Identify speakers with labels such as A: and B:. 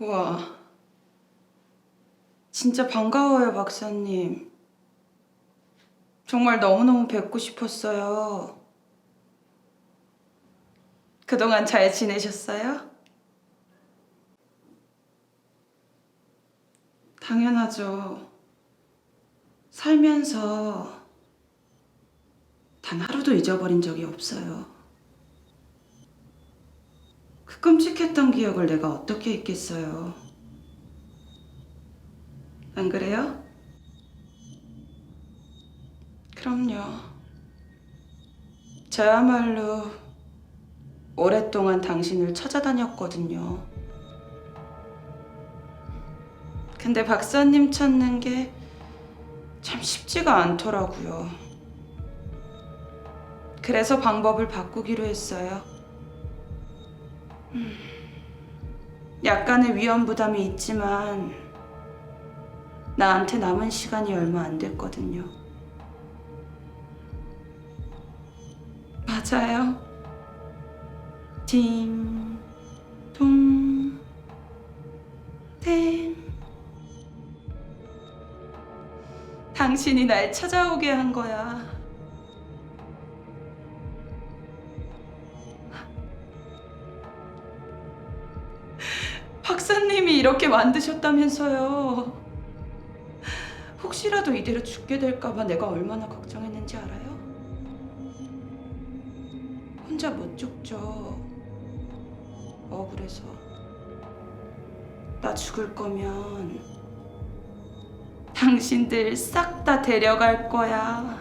A: 우와. 진짜 반가워요, 박사님. 정말 너무너무 뵙고 싶었어요. 그동안 잘 지내셨어요? 당연하죠. 살면서 단 하루도 잊어버린 적이 없어요. 그 끔찍했던 기억을 내가 어떻게 잊겠어요? 안 그래요? 그럼요. 저야말로 오랫동안 당신을 찾아다녔거든요. 근데 박사님 찾는 게 참 쉽지가 않더라고요. 그래서 방법을 바꾸기로 했어요. 음, 약간의 위험 부담이 있지만 나한테 남은 시간이 얼마 안 됐거든요. 맞아요. ting, tung, 땡. 당신이 날 찾아오게 한 거야. 박사님이 이렇게 만드셨다면서요. 혹시라도 이대로 죽게 될까봐 내가 얼마나 걱정했는지 알아요? 혼자 못 죽죠. 억울해서. 나 죽을 거면 당신들 싹 다 데려갈 거야.